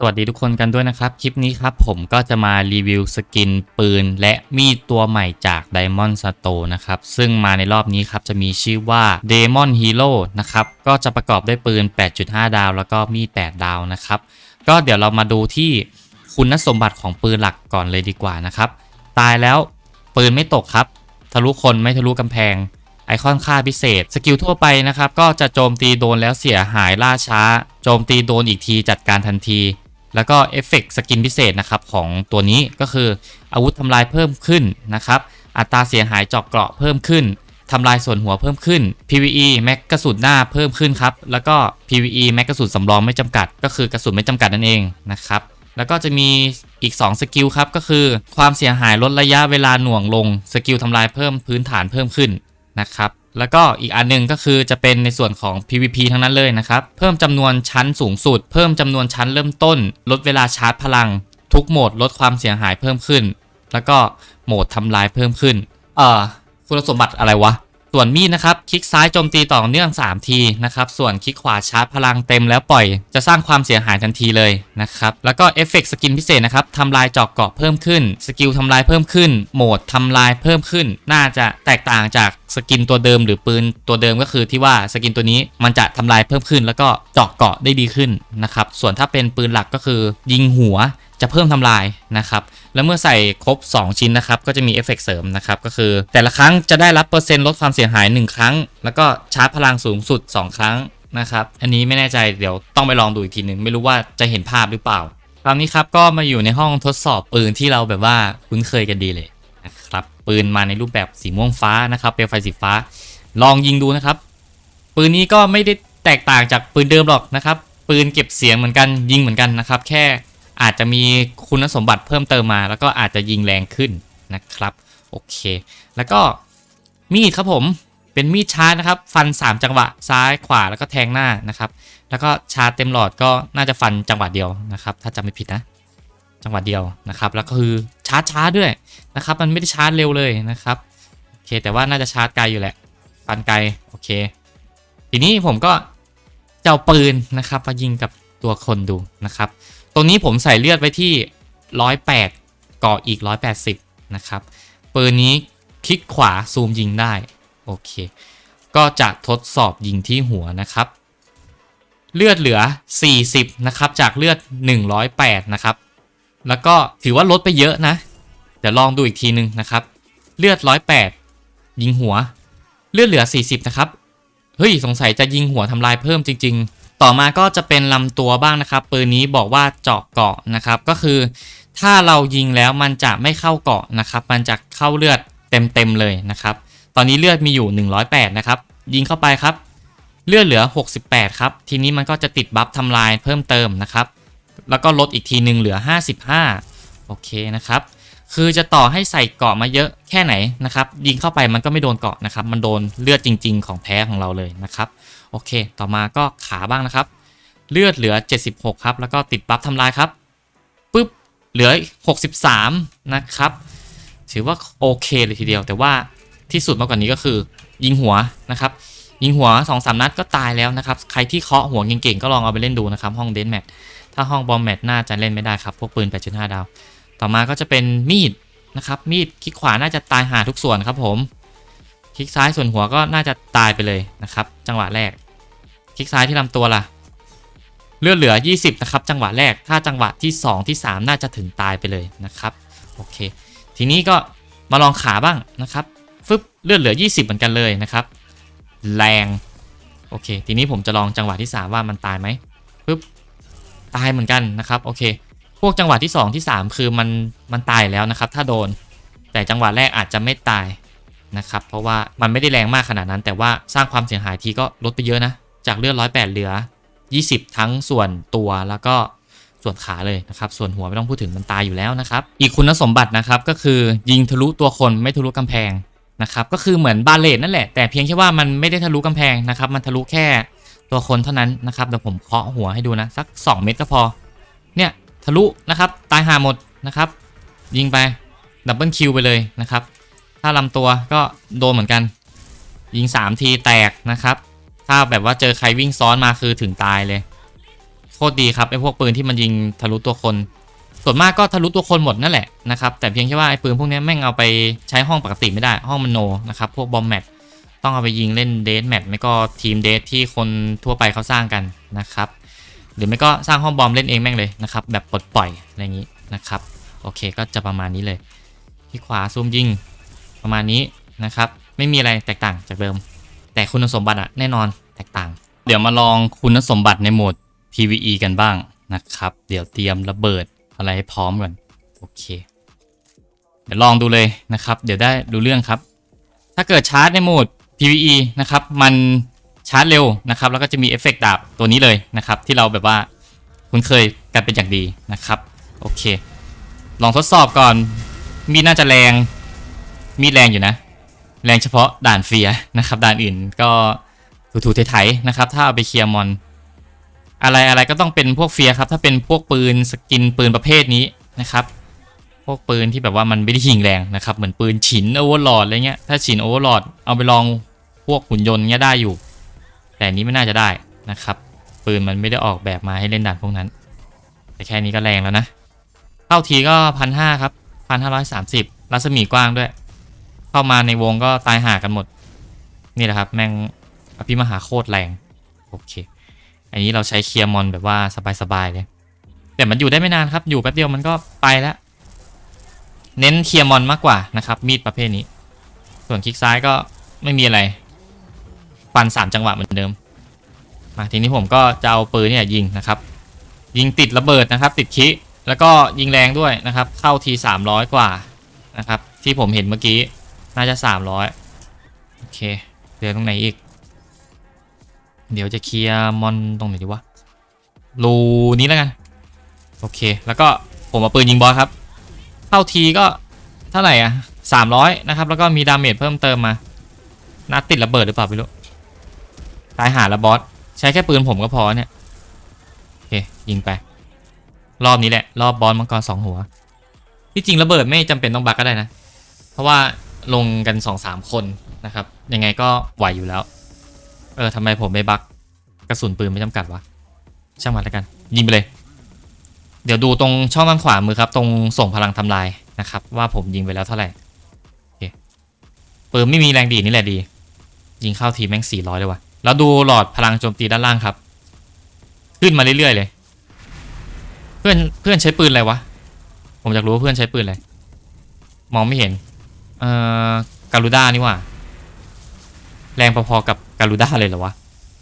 สวัสดีทุกคนกันด้วยนะครับ คลิปนี้ครับผมก็จะมารีวิวสกินปืน และมีดตัวใหม่จาก Diamond Store นะครับ ซึ่งมาในรอบนี้ครับจะมีชื่อว่า Demon Hero นะครับ ก็จะประกอบด้วยปืน 8.5 ดาว แล้วก็มีด 8 ดาวนะครับ ก็เดี๋ยวเรามาดูที่คุณสมบัติของปืนหลักก่อนเลยดีกว่านะครับ ตายแล้วปืนไม่ตกครับ ทะลุคนไม่ทะลุกำแพงไอคอนค่าพิเศษ สกิลทั่วไปนะครับ ก็จะโจมตีโดนแล้วเสียหายล่าช้า โจมตีโดนอีกทีจัดการทันที แล้วก็เอฟเฟกต์สกินพิเศษนะครับของตัวนี้ก็คืออาวุธทำลายเพิ่มขึ้นนะครับ อัตราเสียหายเจาะเกราะเพิ่มขึ้นทำลายส่วนหัวเพิ่มขึ้น PVE แม็กกระสุนหน้าเพิ่มขึ้นครับ แล้วก็ PVE แม็กกระสุนสำรองไม่จำกัด ก็คือกระสุนไม่จำกัดนั่นเองนะครับ แล้วก็จะมีอีก 2 สกิลครับ ก็คือความเสียหายลดระยะเวลาหน่วงลง สกิลทำลายเพิ่มพื้นฐานเพิ่มขึ้นนะครับ แล้วก็อีกอันหนึงก็คือจะเป็นในส่วนของ PVP ทั้งนั้นเลยนะครับ เพิ่มจำนวนชั้นสูงสุด เพิ่มจำนวนชั้นเริ่มต้น ลดเวลาชาร์จพลัง ทุกโหมดลดความเสียหายเพิ่มขึ้น แล้วก็โหมดทำลายเพิ่มขึ้น เอ่อ คุณสมบัติอะไรวะ ส่วนมีดนะครับคลิกซ้ายโจมตีต่อเนื่อง 3 ทีนะครับส่วนคลิกขวาชาร์จพลังเต็มแล้วปล่อยจะสร้างความเสียหายทันทีเลยนะครับแล้วก็เอฟเฟกต์สกินพิเศษนะครับทำลายจอกเกาะเพิ่มขึ้น สกิลทำลายเพิ่มขึ้น โหมดทำลายเพิ่มขึ้น น่าจะแตกต่างจากสกินตัวเดิมหรือปืนตัวเดิมก็คือที่ว่าสกินตัวนี้มันจะทำลายเพิ่มขึ้น แล้วก็เจาะเกาะได้ดีขึ้นนะครับส่วนถ้าเป็นปืนหลักก็คือยิงหัว จะเพิ่มทำลายนะครับ แล้วเมื่อใส่ครบ 2 ชิ้นนะครับ ก็จะมีเอฟเฟกต์เสริมนะครับ ก็คือ แต่ละครั้งจะได้รับเปอร์เซ็นต์ลดความเสียหาย 1 ครั้ง แล้วก็ชาร์จพลังสูงสุด 2 ครั้งนะครับ อันนี้ไม่แน่ใจเดี๋ยวต้องไปลองดูอีกทีหนึ่งไม่รู้ว่าจะเห็นภาพหรือเปล่า คราวนี้ครับก็มาอยู่ในห้องทดสอบปืนที่เราแบบว่าคุ้นเคยกันดีเลยนะครับ ปืนมาในรูปแบบสีม่วงฟ้านะครับเปลวไฟสีฟ้า ลองยิงดูนะครับ ปืนนี้ก็ไม่ได้แตกต่างจากปืนเดิมหรอกนะครับ ปืนเก็บเสียงเหมือนกันยิงเหมือนกันนะครับ แค่ อาจจะมีคุณสมบัติเพิ่มเติมมา แล้วก็อาจจะยิงแรงขึ้นนะครับโอเค แล้วก็มีดครับผมเป็นมีดชาร์จนะครับ ฟัน 3 จังหวะซ้ายขวาแล้วก็แทงหน้านะครับ แล้วก็ชาร์จเต็มหลอดก็น่าจะฟันจังหวะเดียวนะครับ ถ้าจำไม่ผิดนะ จังหวะเดียวนะครับ แล้วก็คือชาร์จช้าด้วยนะครับ มันไม่ได้ชาร์จเร็วเลยนะครับโอเค แต่ว่าน่าจะชาร์จไกลอยู่แหละ ฟันไกลโอเค ทีนี้ผมก็จะเอาปืนนะครับมายิงกับตัวคนดูนะครับ ตรงนี้ผมใส่เลือดไว้ที่ 108 ก่ออีก 180 นะครับปืนนี้คลิกขวาซูมยิงได้ โอเค ก็จะทดสอบยิงที่หัวนะครับ เลือดเหลือ 40 นะครับ จากเลือด 108 นะครับ แล้วก็ถือว่าลดไปเยอะนะ เดี๋ยวลองดูอีกทีนึงนะครับ เลือด 108 ยิงหัว เลือดเหลือ 40 นะครับ เฮ้ย สงสัยจะยิงหัวทำลายเพิ่มจริง ๆ ต่อมาก็จะเป็นลำตัวบ้างนะครับ ปืนนี้บอกว่าเจาะเกาะนะครับ ก็คือ ถ้าเรายิงแล้วมันจะไม่เข้าเกาะนะครับ มันจะเข้าเลือดเต็มๆเลยนะครับ ตอนนี้เลือดมีอยู่ 108 นะครับ ยิงเข้าไปครับ เลือดเหลือ 68 ครับ ทีนี้มันก็จะติดบัฟทำลายเพิ่มเติมนะครับ แล้วก็ลดอีกทีหนึ่งเหลือ 55 โอเคนะครับ คือจะต่อให้ใส่เกาะมาเยอะแค่ไหนนะครับยิงเข้าไปมันก็ไม่โดนเกาะนะครับ มันโดนเลือดจริง ๆ ของแท้ของเราเลยนะครับโอเค ต่อมาก็ขาบ้างนะครับ เลือดเหลือ 76 ครับ แล้วก็ติดบัฟทำลายครับปึ๊บเหลือ 63 นะครับ ถือว่าโอเคเลยทีเดียว แต่ว่าที่สุดมากกว่านี้ก็คือ ยิงหัวนะครับ ยิงหัว2อสนัดก็ตายแล้วนะครับ ใครที่เคาะหัวเก่งๆ ก็ลองเอาไปเล่นดูนะครับ ห้องเดนแมทถ้าห้องบอมแมทน่าจะเล่นไม่ได้ครับ พวกปืน 8.5 ดาว ต่อมาก็จะเป็นมีดนะครับ มีดคลิกขวาน่าจะตายหาทุกส่วนครับผม คลิกซ้ายส่วนหัวก็น่าจะตายไปเลยนะครับ จังหวะแรก คลิกซ้ายที่ลำตัวล่ะ เลือดเหลือ 20 นะครับ จังหวะแรก ถ้าจังหวะที่ 2 ที่ 3 น่าจะถึงตายไปเลยนะครับ โอเค ทีนี้ก็มาลองขาบ้างนะครับ ฟึบเลือดเหลือ 20 เหมือนกันเลยนะครับ แรง โอเค ทีนี้ผมจะลองจังหวะที่ 3 ว่ามันตายไหมฟึบตายเหมือนกันนะครับ โอเค วกจังหวะที่ 2 ที่ 3 คือมันมันตายแล้วนะครับ ถ้าโดน แต่จังหวะแรกอาจจะไม่ตายนะครับ เพราะว่ามันไม่ได้แรงมากขนาดนั้น แต่ว่าสร้างความเสียหายทีก็ลดไปเยอะนะ จากเลือด108เหลือ 20 ทั้งส่วนตัวแล้วก็ส่วนขาเลยนะครับ ส่วนหัวไม่ต้องพูดถึงมันตายอยู่แล้วนะครับ อีกคุณสมบัตินะครับก็คือยิงทะลุตัวคนไม่ทะลุกำแพงนะครับ ก็คือเหมือนบาเลตนั่นแหละ แต่เพียงแค่ว่ามันไม่ได้ทะลุกำแพงนะครับ มันทะลุแค่ตัวคนเท่านั้นนะครับเดี๋ยวผมเคาะหัวให้ดูนะสัก 2 เม็ดก็พอ เนี่ย ทะลุนะครับ ตายหาหมดนะครับ ยิงไปดับเบิลคิวไปเลยนะครับ ถ้าลำตัวก็โดนเหมือนกัน ยิง 3 ทีแตกนะครับ ถ้าแบบว่าเจอใครวิ่งซ้อนมาคือถึงตายเลย โคตรดีครับไอ้พวกปืนที่มันยิงทะลุตัวคน ส่วนมากก็ทะลุตัวคนหมดนั่นแหละนะครับ แต่เพียงแค่ว่าไอ้ปืนพวกนี้แม่งเอาไปใช้ห้องปกติไม่ได้ ห้องมันโนนะครับ พวกบอมแมทต้องเอาไปยิงเล่นเดทแมทไม่ก็ทีมเดทที่คนทั่วไปเขาสร้างกันนะครับ หรือไม่ก็สร้างห้องบอมเล่นเองแม่งเลยนะครับแบบปลดปล่อยอะไรอย่างนี้นะครับโอเคก็จะประมาณนี้เลยที่ขวาซูมยิงประมาณนี้นะครับไม่มีอะไรแตกต่างจากเดิม แต่คุณสมบัติอะแน่นอนแตกต่าง เดี๋ยวมาลองคุณสมบัติในโหมด PVE กันบ้างนะครับ เดี๋ยวเตรียมระเบิดอะไรให้พร้อมก่อนโอเค เดี๋ยวลองดูเลยนะครับ เดี๋ยวได้ดูเรื่องครับ ถ้าเกิดชาร์จในโหมด PVE นะครับ มัน ชาร์จเร็วนะครับ แล้วก็จะมีเอฟเฟกต์ดาบตัวนี้เลยนะครับ ที่เราแบบว่าคุ้นเคยกันเป็นอย่างดีนะครับโอเค ลองทดสอบก่อน มีน่าจะแรง มีดแรงอยู่นะ แรงเฉพาะด่านเฟียนะครับ ด่านอื่นก็ถูๆไถๆนะครับ ถ้าเอาไปเคลียร์มอน อะไรอะไรก็ต้องเป็นพวกเฟียครับ ถ้าเป็นพวกปืนสกินปืนประเภทนี้นะครับ พวกปืนที่แบบว่ามันไม่ได้ยิงแรงนะครับ เหมือนปืนฉินโอเวอร์ลอดอะไรเงี้ย ถ้าฉินโอเวอร์ลอดเอาไปลองพวกหุ่นยนต์เงี้ยได้อยู่ แต่นนี้ไม่น่าจะได้นะครับ ปืนมันไม่ได้ออกแบบมาให้เล่นด่านพวกนั้น แต่แค่นี้ก็แรงแล้วนะเข้าทีก็พันห้าครับพันห้าร้อยสามสิบรัศมีกว้างด้วย เข้ามาในวงก็ตายห่ากันหมด นี่แหละครับ แม่งอภิมหาโคตรแรง โอเค อันนี้เราใช้เคลียร์มอนแบบว่าสบายๆเลยแต่มันอยู่ได้ไม่นานครับ อยู่แป๊บเดียวมันก็ไปแล้ว เน้นเคลียร์มอนมากกว่านะครับ มีดประเภทนี้ ส่วนคลิกซ้ายก็ไม่มีอะไร ฟันสามจังหวะเหมือนเดิม มาทีนี้ผมก็จะเอาปืนเนี่ยยิงนะครับ ยิงติดระเบิดนะครับ ติดคิแล้วก็ยิงแรงด้วยนะครับ เข้าที300 กว่านะครับ ที่ผมเห็นเมื่อกี้น่าจะ 300 โอเคเดี๋ยวตรงไหนอีก เดี๋ยวจะเคลียร์มอนตรงไหนดีวะรูนี้แล้วกัน โอเค แล้วก็ผมเอาปืนยิงบอสครับ เข้าทีก็เท่าไหร่อะ300 นะครับ แล้วก็มีดาเมจเพิ่มเติมมา นัดติดระเบิดหรือเปล่าไม่รู้ ตายหาแล้วบอส ใช้แค่ปืนผมก็พอเนี่ยโอเคยิงไป รอบนี้แหละ รอบบอสมังกรสองหัว ที่จริงระเบิดไม่จำเป็นต้องบักก็ได้นะ เพราะว่าลงกันสองสามคนนะครับ ยังไงก็ไหวอยู่แล้ว เออทำไมผมไม่บักกระสุนปืนไม่จำกัดวะ ช่างมันแล้วกัน ยิงไปเลย เดี๋ยวดูตรงช่องด้านขวามือครับ ตรงส่งพลังทำลายนะครับ ว่าผมยิงไปแล้วเท่าไหร่โอเคปืนไม่มีแรงดีนี่แหละดี ยิงเข้าทีแม่งสี่ร้อยเลยว่ะ แล้วดูหลอดพลังโจมตีด้านล่างครับ ขึ้นมาเรื่อยๆเลย เพื่อนเพื่อนใช้ปืนอะไรวะ ผมอยากรู้ว่าเพื่อนใช้ปืนอะไร มองไม่เห็น เอ่อการูด้านี่ว่า แรงพอๆกับการูด้าเลยเหรอวะ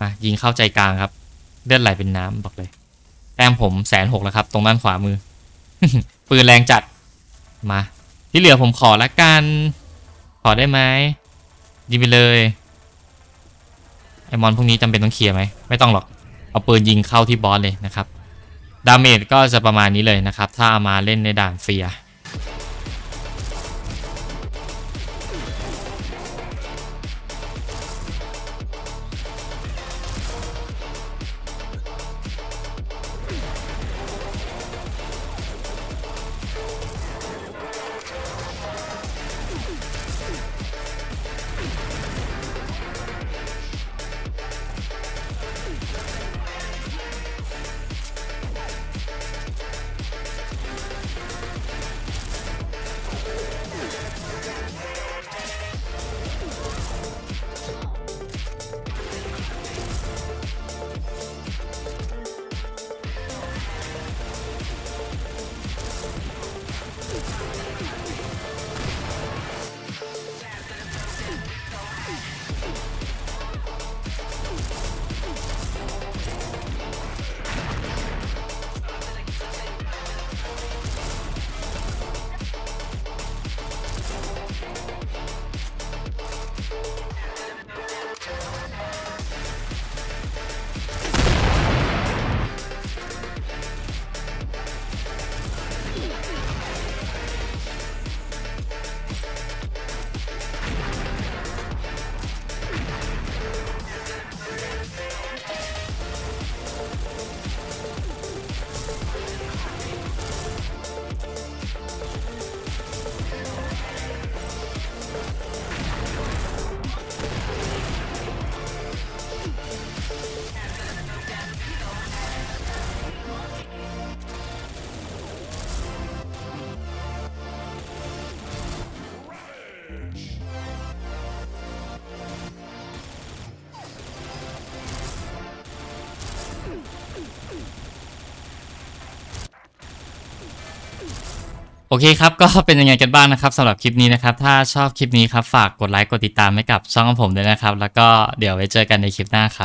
อะยิงเข้าใจกลางครับ เลือดไหลเป็นน้ำบอกเลย แต้มผมแสนหกแล้วครับ ตรงด้านขวามือ ปืนแรงจัด มา ที่เหลือผมขอละกัน ขอได้ไหมยิงไปเลย ไอมอนพวกนี้จำเป็นต้องเคลียร์ไหมไม่ต้องหรอกเอาปืนยิงเข้าที่บอสเลยนะครับดาเมจก็จะประมาณนี้เลยนะครับ ถ้าเอามาเล่นในด่านเฟีย โอเคครับ ก็เป็นยังไงกันบ้างนะครับสำหรับคลิปนี้นะครับ ถ้าชอบคลิปนี้ครับ ฝากกดไลค์กดติดตามให้กับช่องของผมด้วยนะครับ แล้วก็เดี๋ยวไว้เจอกันในคลิปหน้าครับ